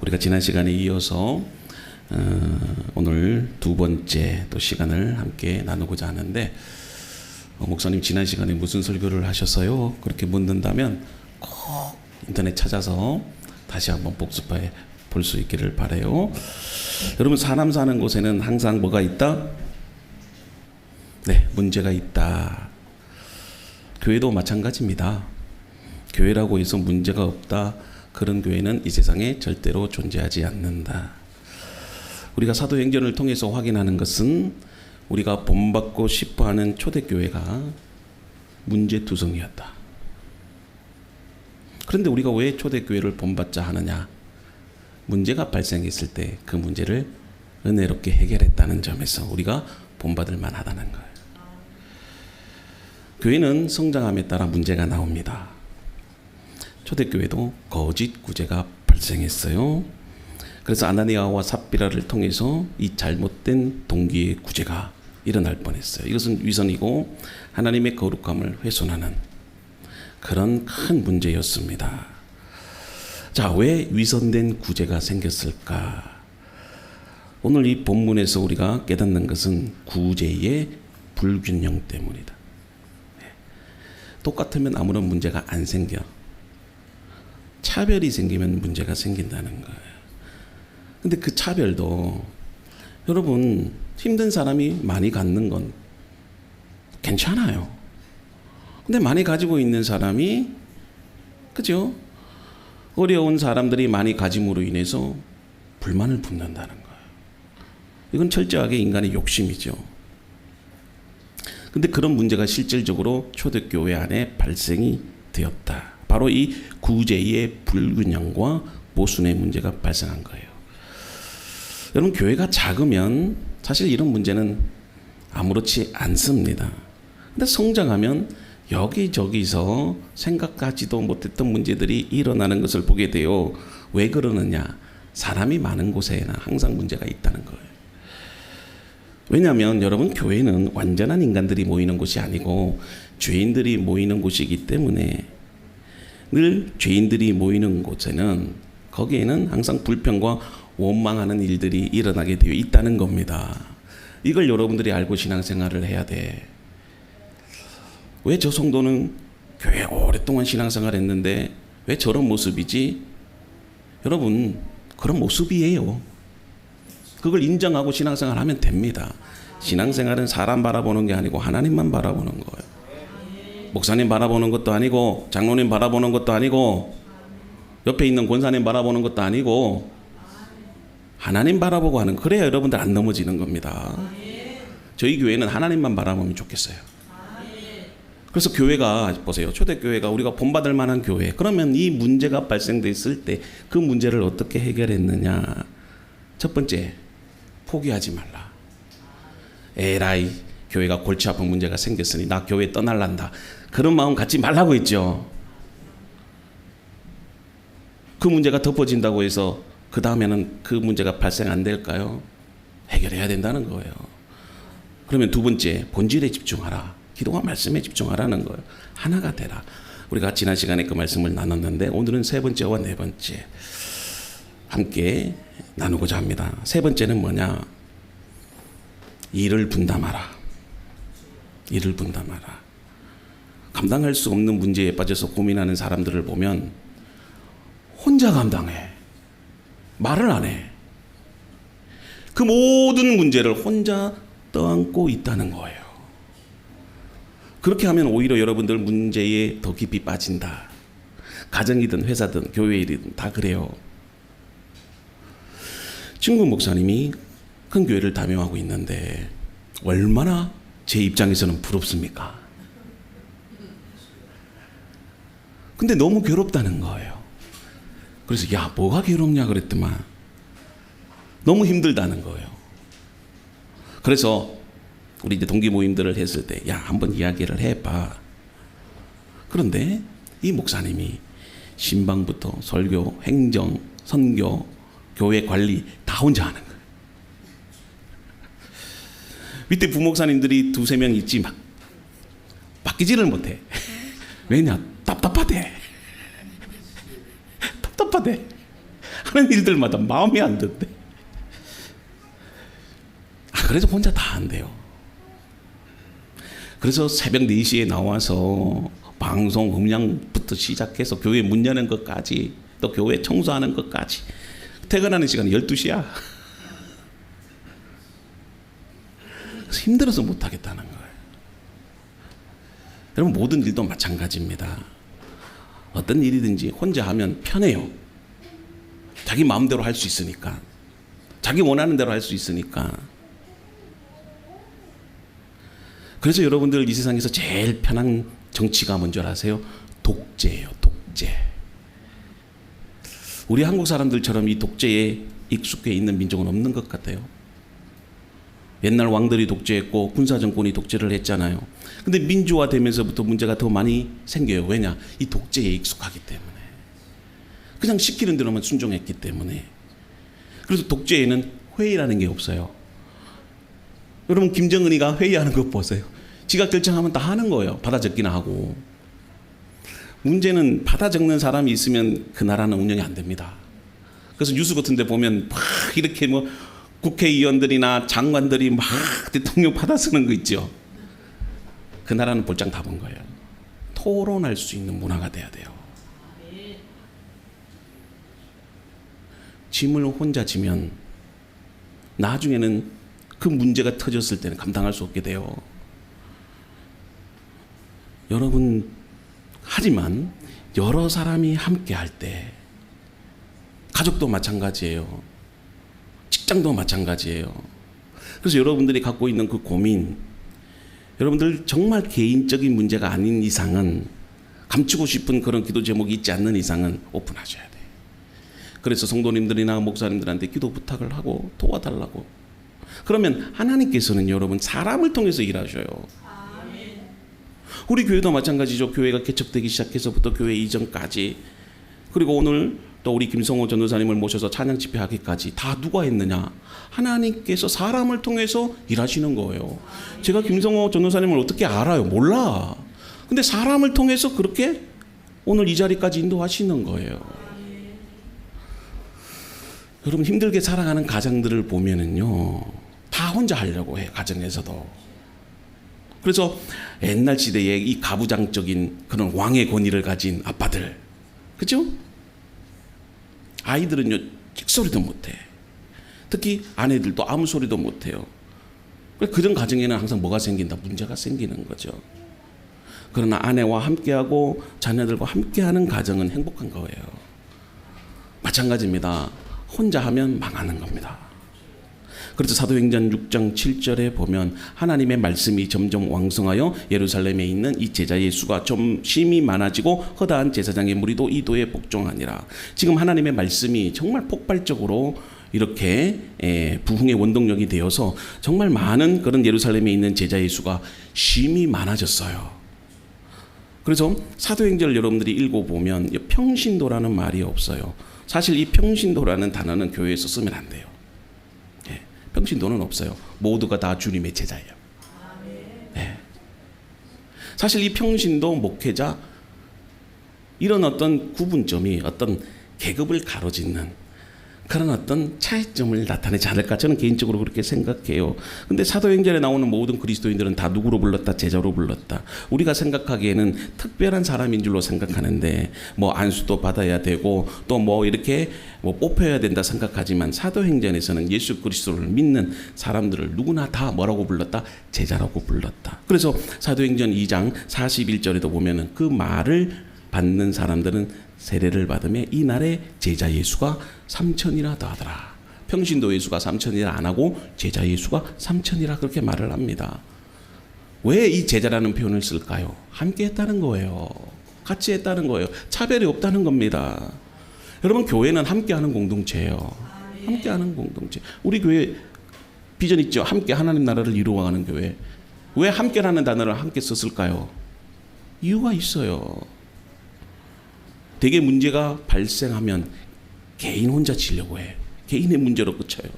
우리가 지난 시간에 이어서 어, 오늘 두 번째 또 시간을 함께 나누고자 하는데 어, 목사님 지난 시간에 무슨 설교를 하셨어요? 그렇게 묻는다면 꼭 인터넷 찾아서 다시 한번 복습해 볼 수 있기를 바래요. 여러분 사람 사는 곳에는 항상 뭐가 있다? 네, 문제가 있다. 교회도 마찬가지입니다. 교회라고 해서 문제가 없다. 그런 교회는 이 세상에 절대로 존재하지 않는다. 우리가 사도행전을 통해서 확인하는 것은 우리가 본받고 싶어 하는 초대교회가 문제투성이었다. 그런데 우리가 왜 초대교회를 본받자 하느냐? 문제가 발생했을 때 그 문제를 은혜롭게 해결했다는 점에서 우리가 본받을 만하다는 거예요. 교회는 성장함에 따라 문제가 나옵니다. 초대교회도 거짓 구제가 발생했어요. 그래서 아나니아와 삽비라를 통해서 이 잘못된 동기의 구제가 일어날 뻔했어요. 이것은 위선이고 하나님의 거룩함을 훼손하는 그런 큰 문제였습니다. 자, 왜 위선된 구제가 생겼을까? 오늘 이 본문에서 우리가 깨닫는 것은 구제의 불균형 때문이다. 네. 똑같으면 아무런 문제가 안 생겨. 차별이 생기면 문제가 생긴다는 거예요. 근데 그 차별도 여러분 힘든 사람이 많이 갖는 건 괜찮아요. 근데 많이 가지고 있는 사람이 그죠? 어려운 사람들이 많이 가짐으로 인해서 불만을 품는다는 거예요. 이건 철저하게 인간의 욕심이죠. 근데 그런 문제가 실질적으로 초대교회 안에 발생이 되었다. 바로 이 구제의 불균형과 모순의 문제가 발생한 거예요. 여러분 교회가 작으면 사실 이런 문제는 아무렇지 않습니다. 근데 성장하면 여기저기서 생각하지도 못했던 문제들이 일어나는 것을 보게 돼요. 왜 그러느냐? 사람이 많은 곳에는 항상 문제가 있다는 거예요. 왜냐하면 여러분 교회는 완전한 인간들이 모이는 곳이 아니고 죄인들이 모이는 곳이기 때문에 늘 죄인들이 모이는 곳에는 거기에는 항상 불평과 원망하는 일들이 일어나게 되어 있다는 겁니다. 이걸 여러분들이 알고 신앙생활을 해야 돼. 왜 저 성도는 교회 오랫동안 신앙생활 했는데 왜 저런 모습이지? 여러분, 그런 모습이에요. 그걸 인정하고 신앙생활 하면 됩니다. 신앙생활은 사람 바라보는 게 아니고 하나님만 바라보는 거예요. 목사님 바라보는 것도 아니고 장로님 바라보는 것도 아니고 옆에 있는 권사님 바라보는 것도 아니고 하나님 바라보고 하는 그래야 여러분들 안 넘어지는 겁니다. 저희 교회는 하나님만 바라보면 좋겠어요. 그래서 교회가 보세요. 초대 교회가 우리가 본받을 만한 교회. 그러면 이 문제가 발생됐을 때 그 문제를 어떻게 해결했느냐? 첫 번째, 포기하지 말라. 에라이 교회가 골치 아픈 문제가 생겼으니 나 교회 떠날란다. 그런 마음 갖지 말라고 했죠. 그 문제가 덮어진다고 해서 그 다음에는 그 문제가 발생 안 될까요? 해결해야 된다는 거예요. 그러면 두 번째 본질에 집중하라. 기도와 말씀에 집중하라는 거예요. 하나가 되라. 우리가 지난 시간에 그 말씀을 나눴는데 오늘은 세 번째와 네 번째 함께 나누고자 합니다. 세 번째는 뭐냐? 일을 분담하라. 일을 분담하라. 감당할 수 없는 문제에 빠져서 고민하는 사람들을 보면 혼자 감당해. 말을 안 해. 그 모든 문제를 혼자 떠안고 있다는 거예요. 그렇게 하면 오히려 여러분들 문제에 더 깊이 빠진다. 가정이든 회사든 교회 일이든 다 그래요. 친구 목사님이 큰 교회를 담임하고 있는데 얼마나 제 입장에서는 부럽습니까? 근데 너무 괴롭다는 거예요. 그래서 야 뭐가 괴롭냐 그랬더만 너무 힘들다는 거예요. 그래서 우리 이제 동기 모임들을 했을 때 야 한번 이야기를 해봐. 그런데 이 목사님이 신방부터 설교, 행정, 선교, 교회 관리 다 혼자 하는 거예요. 밑에 부목사님들이 두세 명 있지 막 바뀌지를 못해. 왜냐? 답답하대. 답답하대. 하는 일들마다 마음이 안 든대. 아, 그래서 혼자 다 한대요. 그래서 새벽 4시에 나와서 방송 음량부터 시작해서 교회 문 여는 것까지 또 교회 청소하는 것까지 퇴근하는 시간이 12시야. 그래서 힘들어서 못 하겠다는 거예요. 여러분 모든 일도 마찬가지입니다. 어떤 일이든지 혼자 하면 편해요. 자기 마음대로 할 수 있으니까. 자기 원하는 대로 할 수 있으니까. 그래서 여러분들 이 세상에서 제일 편한 정치가 뭔지 아세요? 독재예요, 독재. 우리 한국 사람들처럼 이 독재에 익숙해 있는 민족은 없는 것 같아요. 옛날 왕들이 독재했고 군사 정권이 독재를 했잖아요. 근데 민주화 되면서부터 문제가 더 많이 생겨요. 왜냐? 이 독재에 익숙하기 때문에. 그냥 시키는 대로만 순종했기 때문에. 그래서 독재에는 회의라는 게 없어요. 여러분 김정은이가 회의하는 거 보세요. 지가 결정하면 다 하는 거예요. 받아 적기나 하고. 문제는 받아 적는 사람이 있으면 그 나라는 운영이 안 됩니다. 그래서 뉴스 같은 데 보면 막 이렇게 뭐 국회의원들이나 장관들이 막 대통령 받아 쓰는 거 있죠. 그 나라는 볼장 다 본 거예요. 토론할 수 있는 문화가 돼야 돼요. 짐을 혼자 지면 나중에는 그 문제가 터졌을 때는 감당할 수 없게 돼요. 여러분, 하지만 여러 사람이 함께 할 때, 가족도 마찬가지예요. 직장도 마찬가지예요. 그래서 여러분들이 갖고 있는 그 고민, 여러분들 정말 개인적인 문제가 아닌 이상은 감추고 싶은 그런 기도 제목이 있지 않는 이상은 오픈하셔야 돼. 그래서 성도님들이나 목사님들한테 기도 부탁을 하고 도와달라고. 그러면 하나님께서는 여러분 사람을 통해서 일하셔요. 우리 교회도 마찬가지죠. 교회가 개척되기 시작해서부터 교회 이전까지 그리고 오늘 또 우리 김성호 전도사님을 모셔서 찬양 집회하기까지 다 누가 했느냐? 하나님께서 사람을 통해서 일하시는 거예요. 제가 김성호 전도사님을 어떻게 알아요? 몰라. 근데 사람을 통해서 그렇게 오늘 이 자리까지 인도하시는 거예요. 여러분 힘들게 살아가는 가정들을 보면은요 다 혼자 하려고 해 가정에서도 그래서 옛날 시대에 이 가부장적인 그런 왕의 권위를 가진 아빠들 그죠 아이들은요 찍소리도 못해. 특히 아내들도 아무 소리도 못해요. 그런 가정에는 항상 뭐가 생긴다? 문제가 생기는 거죠. 그러나 아내와 함께하고 자녀들과 함께하는 가정은 행복한 거예요. 마찬가지입니다. 혼자 하면 망하는 겁니다. 그래서 사도행전 6장 7절에 보면 하나님의 말씀이 점점 왕성하여 예루살렘에 있는 이 제자의 수가 좀 심히 많아지고 허다한 제사장의 무리도 이도에 복종하니라. 지금 하나님의 말씀이 정말 폭발적으로 이렇게 에, 부흥의 원동력이 되어서 정말 많은 그런 예루살렘에 있는 제자의 수가 심히 많아졌어요. 그래서 사도행전을 여러분들이 읽어보면 평신도라는 말이 없어요. 사실 이 평신도라는 단어는 교회에서 쓰면 안 돼요. 예, 평신도는 없어요. 모두가 다 주님의 제자예요. 예. 사실 이 평신도 목회자 이런 어떤 구분점이 어떤 계급을 가로짓는 그런 어떤 차이점을 나타내지 않을까 저는 개인적으로 그렇게 생각해요. 근데 사도행전에 나오는 모든 그리스도인들은 다 누구로 불렀다 제자로 불렀다. 우리가 생각하기에는 특별한 사람인 줄로 생각하는데 뭐 안수도 받아야 되고 또 뭐 이렇게 뭐 뽑혀야 된다 생각하지만 사도행전에서는 예수 그리스도를 믿는 사람들을 누구나 다 뭐라고 불렀다 제자라고 불렀다. 그래서 사도행전 2장 41절에도 보면은 그 말을 받는 사람들은 세례를 받으며 이날에 제자 예수가 삼천이라 더하더라. 평신도 예수가 삼천이라 안 하고 제자 예수가 삼천이라 그렇게 말을 합니다. 왜 이 제자라는 표현을 쓸까요? 함께 했다는 거예요. 같이 했다는 거예요. 차별이 없다는 겁니다. 여러분 교회는 함께 하는 공동체예요. 함께 하는 공동체. 우리 교회 비전 있죠. 함께 하나님 나라를 이루어가는 교회. 왜 함께라는 단어를 함께 썼을까요? 이유가 있어요. 되게 문제가 발생하면 개인 혼자 치려고 해. 개인의 문제로 끝쳐요.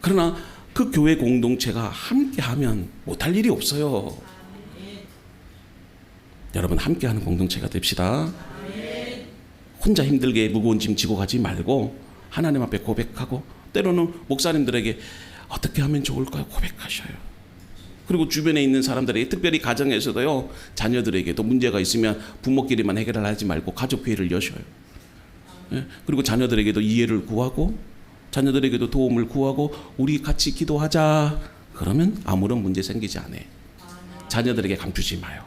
그러나 그 교회 공동체가 함께 하면 못할 일이 없어요. 여러분 함께 하는 공동체가 됩시다. 혼자 힘들게 무거운 짐 지고 가지 말고 하나님 앞에 고백하고 때로는 목사님들에게 어떻게 하면 좋을까요? 고백하셔요. 그리고 주변에 있는 사람들에게 특별히 가정에서도요 자녀들에게도 문제가 있으면 부모끼리만 해결을 하지 말고 가족 회의를 여셔요. 예? 그리고 자녀들에게도 이해를 구하고 자녀들에게도 도움을 구하고 우리 같이 기도하자. 그러면 아무런 문제 생기지 않아요. 자녀들에게 감추지 마요.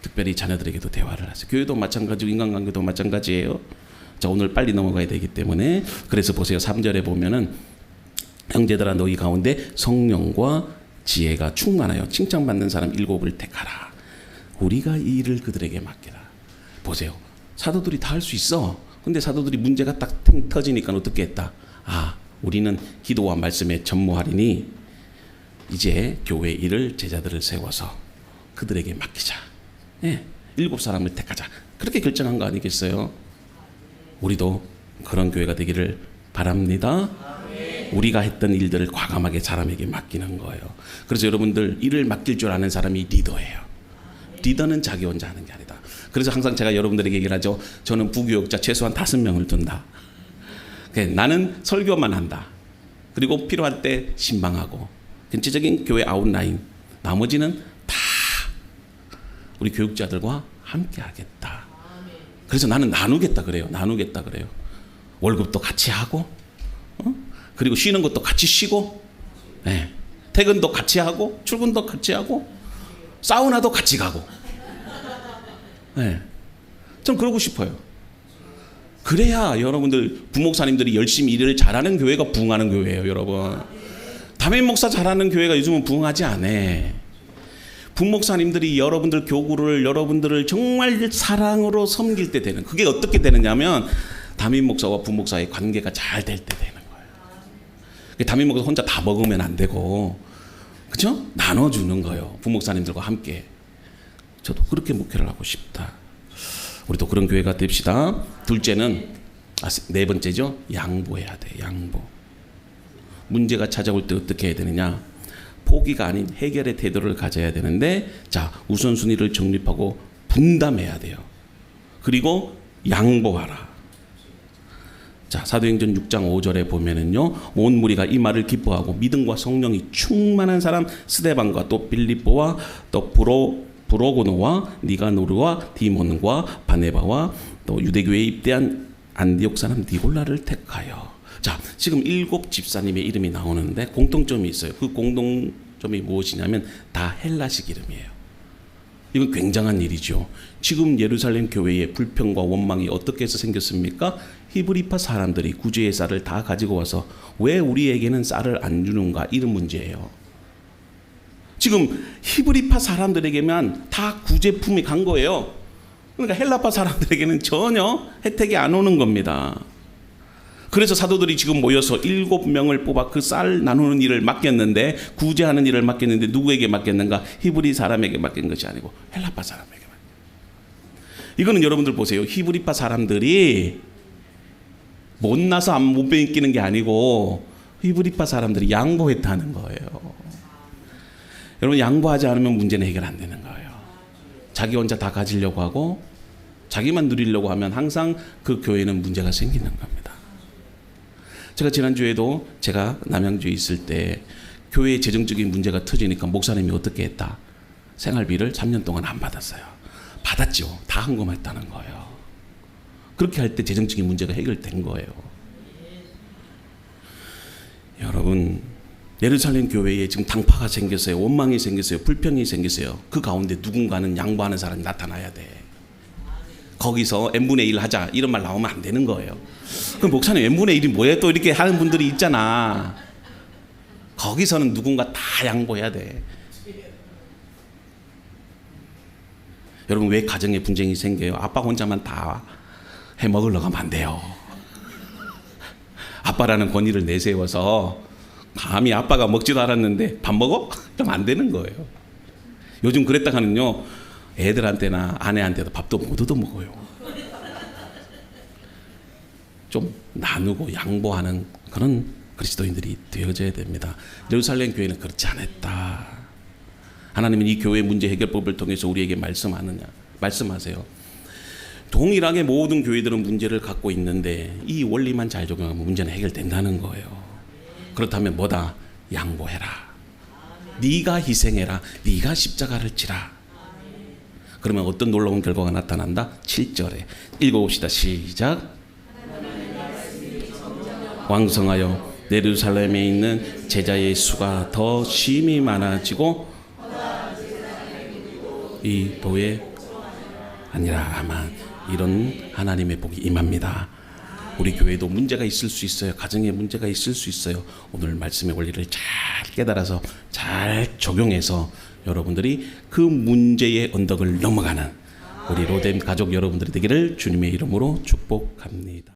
특별히 자녀들에게도 대화를 하세요. 교회도 마찬가지고 인간관계도 마찬가지예요. 자, 오늘 빨리 넘어가야 되기 때문에 그래서 보세요. 3절에 보면은 형제들아 너희 가운데 성령과 지혜가 충만하여 칭찬받는 사람 일곱을 택하라. 우리가 이 일을 그들에게 맡기라. 보세요. 사도들이 다 할 수 있어. 근데 사도들이 문제가 딱탱 터지니까 어떻게 했다? 아, 우리는 기도와 말씀에 전무하리니 이제 교회 일을 제자들을 세워서 그들에게 맡기자. 예, 일곱 사람을 택하자. 그렇게 결정한 거 아니겠어요? 우리도 그런 교회가 되기를 바랍니다. 우리가 했던 일들을 과감하게 사람에게 맡기는 거예요. 그래서 여러분들 일을 맡길 줄 아는 사람이 리더예요. 리더는 자기 혼자 하는 게 아니다. 그래서 항상 제가 여러분들에게 얘기를 하죠. 저는 부교육자 최소한 다섯 명을 둔다. 그래, 나는 설교만 한다. 그리고 필요할 때 신방하고 전체적인 교회 아웃라인 나머지는 다 우리 교육자들과 함께 하겠다. 그래서 나는 나누겠다 그래요. 나누겠다 그래요. 월급도 같이 하고, 어? 그리고 쉬는 것도 같이 쉬고, 예. 퇴근도 같이 하고, 출근도 같이 하고, 사우나도 같이 가고. 예. 좀 그러고 싶어요. 그래야 여러분들 부목사님들이 열심히 일을 잘하는 교회가 부흥하는 교회예요, 여러분. 담임 목사 잘하는 교회가 요즘은 부흥하지 않아. 부목사님들이 여러분들 교구를 여러분들을 정말 사랑으로 섬길 때 되는 그게 어떻게 되느냐면 담임 목사와 부목사의 관계가 잘 될 때 되는. 담임 목사 혼자 다 먹으면 안 되고 그죠? 나눠주는 거예요. 부목사님들과 함께. 저도 그렇게 목회를 하고 싶다. 우리도 그런 교회가 됩시다. 둘째는 아, 네 번째죠. 양보해야 돼. 양보. 문제가 찾아올 때 어떻게 해야 되느냐? 포기가 아닌 해결의 태도를 가져야 되는데 자 우선순위를 정립하고 분담해야 돼요. 그리고 양보하라. 자 사도행전 6장 5절에 보면은요 온 무리가 이 말을 기뻐하고 믿음과 성령이 충만한 사람 스데반과 또 빌립보와 또 브로 브로고노와 니가노르와 디몬과 바네바와 또 유대교회에 입대한 안디옥 사람 니골라를 택하여 자, 지금 일곱 집사님의 이름이 나오는데 공통점이 있어요. 그 공통점이 무엇이냐면 다 헬라식 이름이에요. 이건 굉장한 일이죠. 지금 예루살렘 교회의 불평과 원망이 어떻게 해서 생겼습니까? 히브리파 사람들이 구제의 쌀을 다 가지고 와서 왜 우리에게는 쌀을 안 주는가 이런 문제예요. 지금 히브리파 사람들에게만 다 구제품이 간 거예요. 그러니까 헬라파 사람들에게는 전혀 혜택이 안 오는 겁니다. 그래서 사도들이 지금 모여서 일곱 명을 뽑아 그 쌀 나누는 일을 맡겼는데 구제하는 일을 맡겼는데 누구에게 맡겼는가? 히브리 사람에게 맡긴 것이 아니고 헬라파 사람에게 맡. 이거는 여러분들 보세요. 히브리파 사람들이 못나서 안못 베끼는 게 아니고 히브리파 사람들이 양보했다는 거예요. 여러분 양보하지 않으면 문제는 해결 안 되는 거예요. 자기 혼자 다 가지려고 하고 자기만 누리려고 하면 항상 그 교회는 문제가 생기는 겁니다. 제가 지난주에도 제가 남양주에 있을 때 교회 재정적인 문제가 터지니까 목사님이 어떻게 했다? 생활비를 3년 동안 안 받았어요. 받았죠. 다 헌금했다는 거예요. 그렇게 할 때 재정적인 문제가 해결된 거예요. 여러분, 예루살렘 교회에 지금 당파가 생겼어요. 원망이 생겼어요. 불평이 생겼어요. 그 가운데 누군가는 양보하는 사람이 나타나야 돼. 거기서 n분의 1 하자 이런 말 나오면 안 되는 거예요. 그럼 목사님 n분의 1이 뭐예요? 또 이렇게 하는 분들이 있잖아. 거기서는 누군가 다 양보해야 돼. 여러분 왜 가정에 분쟁이 생겨요? 아빠 혼자만 다 해 먹으려고 하면 안 돼요. 아빠라는 권위를 내세워서 감히 아빠가 먹지도 않았는데 밥 먹어? 그럼 안 되는 거예요. 요즘 그랬다가는요 애들한테나 아내한테도 밥도 못 얻어 먹어요. 좀 나누고 양보하는 그런 그리스도인들이 되어져야 됩니다. 예루살렘 교회는 그렇지 않았다. 하나님은 이 교회 문제 해결법을 통해서 우리에게 말씀하느냐 말씀하세요. 동일하게 모든 교회들은 문제를 갖고 있는데 이 원리만 잘 적용하면 문제는 해결된다는 거예요. 그렇다면 뭐다? 양보해라. 네가 희생해라. 네가 십자가를 지라. 그러면 어떤 놀라운 결과가 나타난다? 7절에 읽어봅시다. 시작. 왕성하여 예루살렘에 있는 제자의 수가 더 심히 많아지고 이 도에 아니라 아마 이런 하나님의 복이 임합니다. 우리 교회도 문제가 있을 수 있어요. 가정에 문제가 있을 수 있어요. 오늘 말씀의 원리를 잘 깨달아서 잘 적용해서 여러분들이 그 문제의 언덕을 넘어가는 우리 로뎀 가족 여러분들이 되기를 주님의 이름으로 축복합니다.